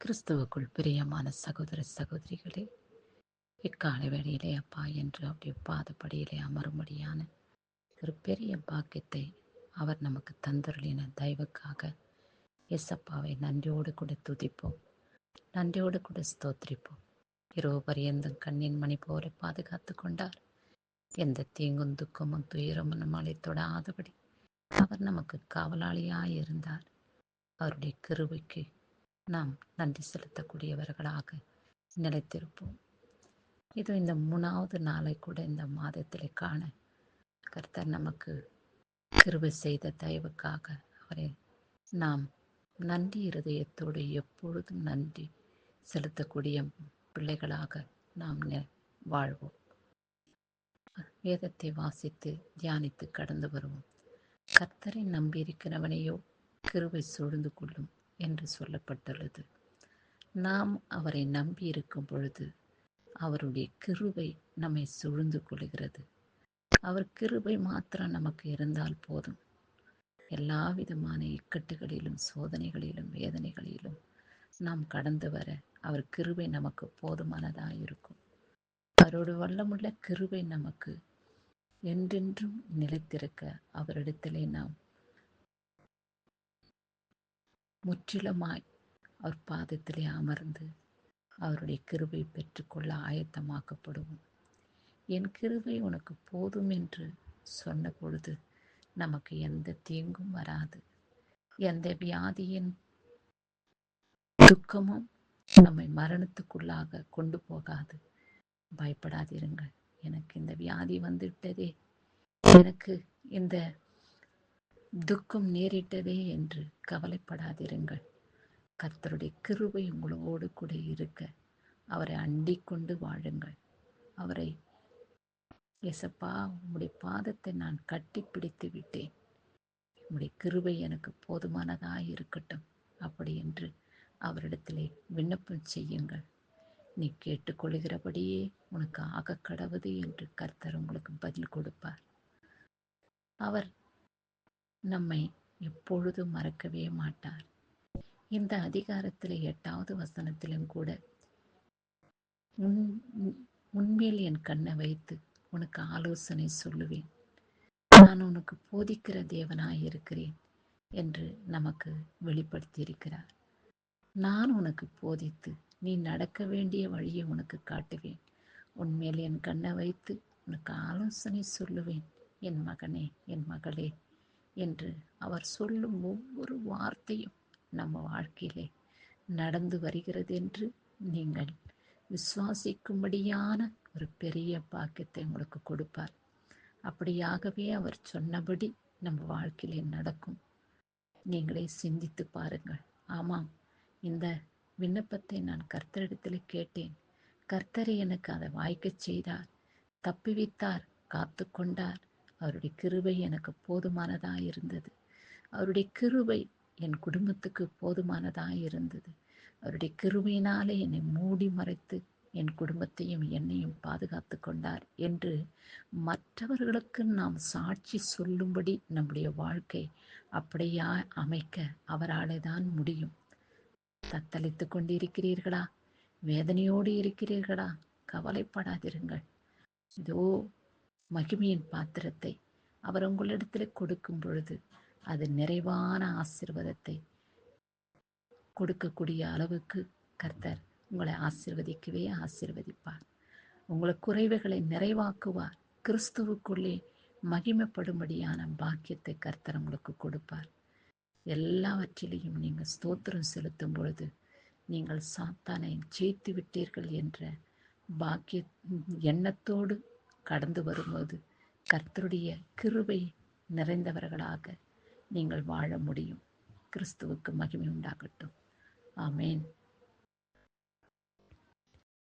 கிறிஸ்துவுக்குள் பிரியமான சகோதர சகோதரிகளே இக்கால வேளையிலே அப்பா என்று அவருடைய பாதப்படியிலே அமரும்படியான ஒரு பெரிய பாக்கியத்தை அவர் நமக்கு தந்தருளின தயவுக்காக எஸ்அப்பாவை நன்றியோடு கூட துதிப்போம். நன்றியோடு கூட ஸ்தோத்திரிப்போம். இரவு பரியந்தம் கண்ணின் மணி போல பாதுகாத்து கொண்டார்? எந்த தீங்கும் துக்கமும் துயரமும் நம்மளை தொடாதபடி அவர் நமக்கு காவலாளியாய் இருந்தார் அவருடைய கிருவிக்கு நாம் நன்றி செலுத்தக்கூடியவர்களாக நிலைத்திருப்போம். இது இந்த மூணாவது நாளை கூட இந்த மாதத்தில் காண கர்த்தர் நமக்கு கிருபை செய்த தயவுக்காக அவரை நாம் நன்றி இருதயத்தோடு எப்பொழுதும் நன்றி செலுத்தக்கூடிய பிள்ளைகளாக நாம் வாழ்வோம். வேதத்தை வாசித்து தியானித்து கடந்து வருவோம். கர்த்தரை நம்பியிருக்கிறவனையோ கிருவை சூழ்ந்து கொள்ளும் என்று சொல்லப்பட்டுள்ளது. நாம் அவரை நம்பி இருக்கும் பொழுது அவருடைய கிருபை நம்மை சூழ்ந்து கொள்கிறது. அவர் கிருபை மாத்திரம் நமக்கு இருந்தால் போதும். எல்லா விதமான இக்கட்டுகளிலும் சோதனைகளிலும் வேதனைகளிலும் நாம் கடந்து வர அவர் கிருபை நமக்கு போதுமானதாக இருக்கும் அவரோட வல்லமுள்ள கிருபை நமக்கு என்றென்றும் நிலைத்திருக்க அவரிடத்திலே நாம் முற்றிலுமாய் அவர் பாதத்திலே அமர்ந்து அவருடைய கிருபை பெற்றுக்கொள்ள ஆயத்தமாக்கப்படுவோம். என் கிருபை உனக்கு போதும் என்று சொன்ன பொழுது நமக்கு எந்த தீங்கும் வராது. எந்த வியாதியின் துக்கமும் நம்மை மரணத்துக்குள்ளாக கொண்டு போகாது. பயப்படாதிருங்கள். எனக்கு இந்த வியாதி வந்துவிட்டதே. எனக்கு இந்த துக்கம் நேரிட்டதே என்று கவலைப்படாதிருங்கள். கர்த்தருடைய கிருபை உங்களோடு கூட இருக்க அவரை அண்டிக் கொண்டு வாழுங்கள். அவரை எசப்பா உம்முடைய பாதத்தை நான் கட்டி பிடித்து விட்டேன். உம்முடைய கிருபை எனக்கு போதுமானதாக இருக்கட்டும். அப்படி என்று அவரிடத்திலே விண்ணப்பம் செய்யுங்கள். நீ கேட்டுக்கொள்கிறபடியே உனக்கு ஆக கடவுது என்று கர்த்தர் உங்களுக்கு பதில் கொடுப்பார். அவர் நம்மை எப்பொழுதும் மறக்கவே மாட்டார்? இந்த அதிகாரத்தில் எட்டாவது வசனத்திலும் கூட உன் உன்மேல் என் கண்ணை வைத்து உனக்கு ஆலோசனை சொல்லுவேன். நான் உனக்கு போதிக்கிற தேவனாய் இருக்கிறேன் என்று நமக்கு வெளிப்படுத்தியிருக்கிறார். நான் உனக்கு போதித்து நீ நடக்க வேண்டிய வழியை உனக்கு காட்டுவேன். உன்மேல் என் கண்ணை வைத்து உனக்கு ஆலோசனை சொல்லுவேன். என் மகனே என் மகளே என்று அவர் சொல்லும் ஒவ்வொரு வார்த்தையும் நம்ம வாழ்க்கையிலே நடந்து வருகிறது என்று நீங்கள் விசுவாசிக்கும்படியான ஒரு பெரிய பாக்கியத்தை உங்களுக்கு கொடுப்பார். அப்படியாகவே அவர் சொன்னபடி நம்ம வாழ்க்கையிலே நடக்கும். நீங்களே சிந்தித்து பாருங்கள். ஆமாம் இந்த விண்ணப்பத்தை நான் கர்த்தரிடத்தில் கேட்டேன். கர்த்தரை எனக்கு அதை வாய்க்கச் செய்தார். தப்பிவித்தார் காத்து கொண்டார் அவருடைய கிருபை எனக்கு போதுமானதாக இருந்தது. அவருடைய கிருபை என் குடும்பத்துக்கு போதுமானதாக இருந்தது. அவருடைய கிருபையினாலே என்னை மூடி மறைத்து என் குடும்பத்தையும் என்னையும் பாதுகாத்து கொண்டார் என்று மற்றவர்களுக்கு நாம் சாட்சி சொல்லும்படி நம்முடைய வாழ்க்கை அப்படியா அமைக்க அவராலே தான் முடியும். தத்தளித்து கொண்டிருக்கிறீர்களா? வேதனையோடு இருக்கிறீர்களா? கவலைப்படாதிருங்கள். இதோ மகிமையின் பாத்திரத்தை அவர் உங்களிடத்தில் கொடுக்கும் பொழுது அது நிறைவான ஆசிர்வாதத்தை கொடுக்கக்கூடிய அளவுக்கு கர்த்தர் உங்களை ஆசிர்வதிக்கவே ஆசிர்வதிப்பார். உங்களை குறைவுகளை நிறைவாக்குவார். கிறிஸ்துவுக்குள்ளே மகிமைப்படும்படியான பாக்கியத்தை கர்த்தர் உங்களுக்கு கொடுப்பார். எல்லாவற்றிலையும் நீங்கள் ஸ்தோத்திரம் செலுத்தும் பொழுது நீங்கள் சாத்தானை ஜெயித்து விட்டீர்கள் என்ற பாக்கிய எண்ணத்தோடு கடந்து வரும்போது கர்த்தருடைய கிருபை நிறைந்தவர்களாக நீங்கள் வாழ முடியும். கிறிஸ்துவுக்கு மகிமை உண்டாகட்டும். ஆமேன்.